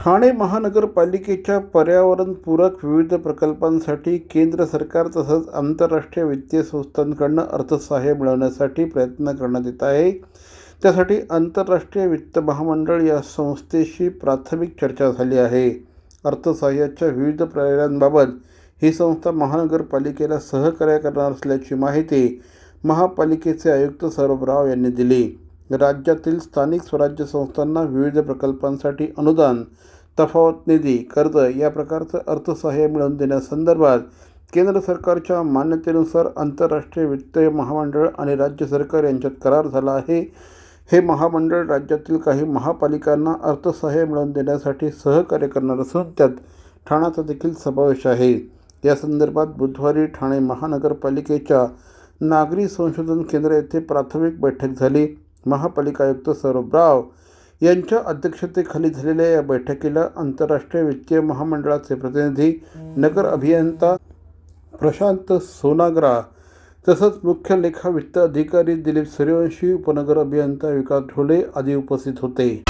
ठाणे महानगरपालिकेच्या पर्यावरणपूरक विविध प्रकल्पांसाठी केंद्र सरकार तसंच आंतरराष्ट्रीय वित्तीय संस्थांकडनं अर्थसहाय्य मिळवण्यासाठी प्रयत्न करण्यात येत आहे. त्यासाठी आंतरराष्ट्रीय वित्त महामंडळ या संस्थेशी प्राथमिक चर्चा झाली आहे. अर्थसहाय्याच्या विविध पर्यायांबाबत ही संस्था महानगरपालिकेला सहकार्य करणार असल्याची माहिती महापालिकेचे आयुक्त सौरभ राव यांनी दिली. राज्यातील स्थानिक स्वराज्य संस्थांना विविध प्रकल्पांसाठी अनुदान तफावत निधी कर्ज या प्रकारचं अर्थसहाय्य मिळवून देण्यासंदर्भात केंद्र सरकारच्या मान्यतेनुसार आंतरराष्ट्रीय वित्तीय महामंडळ आणि राज्य सरकार यांच्यात करार झाला आहे. हे महामंडळ राज्यातील काही महापालिकांना अर्थसहाय्य मिळवून देण्यासाठी सहकार्य करणार असून त्यात ठाण्याचा देखील समावेश आहे. या संदर्भात बुधवारी ठाणे महानगरपालिकेच्या नागरी संशोधन केंद्र येथे प्राथमिक बैठक झाली. महापालिका आयुक्त सौरभ राव यांच्या अध्यक्षतेखाली झालेल्या या बैठकीला आंतरराष्ट्रीय वित्तीय महामंडळाचे प्रतिनिधी नगर अभियंता प्रशांत सोनाग्रा तसंच मुख्य लेखा वित्त अधिकारी दिलीप सूर्यवंशी उपनगर अभियंता विकास ढोले आदी उपस्थित होते.